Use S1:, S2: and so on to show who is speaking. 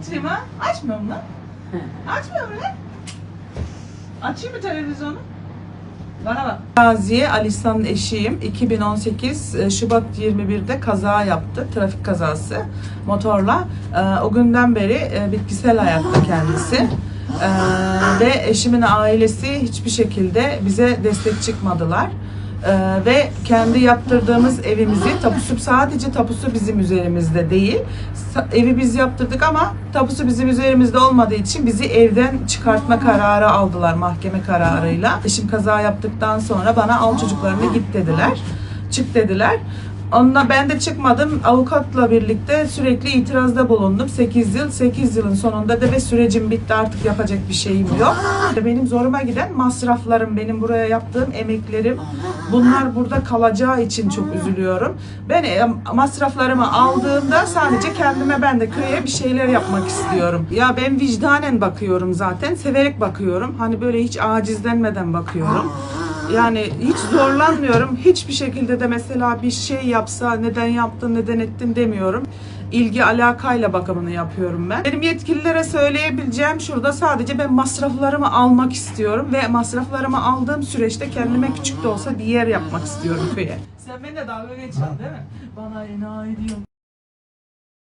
S1: Açayım ha? Açmıyorum lan. Açmıyorum lan. Açayım mı televizyonu? Bana bak. Gaziye Alisa'nın eşiyim. 2018 e, Şubat 21'de kaza yaptı. Trafik kazası motorla. E, O günden beri e, bitkisel hayatta kendisi. Ve eşimin ailesi hiçbir şekilde bize destek çıkmadılar. E, ve kendi yaptırdığımız evimizi tapusu sadece tapusu bizim üzerimizde değil. Evi biz yaptırdık ama tapusu bizim üzerimizde olmadığı için bizi evden çıkartma kararı aldılar mahkeme kararıyla. Eşim kaza yaptıktan sonra bana al çocuklarını git dediler. Çık dediler. Onunla ben de çıkmadım. Avukatla birlikte sürekli itirazda bulundum. 8 yıl, 8 yılın sonunda da ve sürecim bitti artık yapacak bir şeyim yok. Benim zoruma giden masraflarım, benim buraya yaptığım emeklerim. Bunlar burada kalacağı için çok üzülüyorum. Ben e, masraflarımı aldığımda sadece kendime ben de köye bir şeyler yapmak istiyorum. Ya ben vicdanen bakıyorum zaten, severek bakıyorum. Hani böyle hiç acizlenmeden bakıyorum. Yani hiç zorlanmıyorum. Hiçbir şekilde de mesela bir şey yapsa neden yaptın, neden ettin demiyorum. İlgi alakayla bakımını yapıyorum ben. Benim yetkililere söyleyebileceğim şurada sadece ben masraflarımı almak istiyorum ve masraflarımı aldığım süreçte kendime küçük de olsa bir yer yapmak istiyorum köye. Sen benimle dalga geçiyorsun değil mi? Bana enayi diyorsun.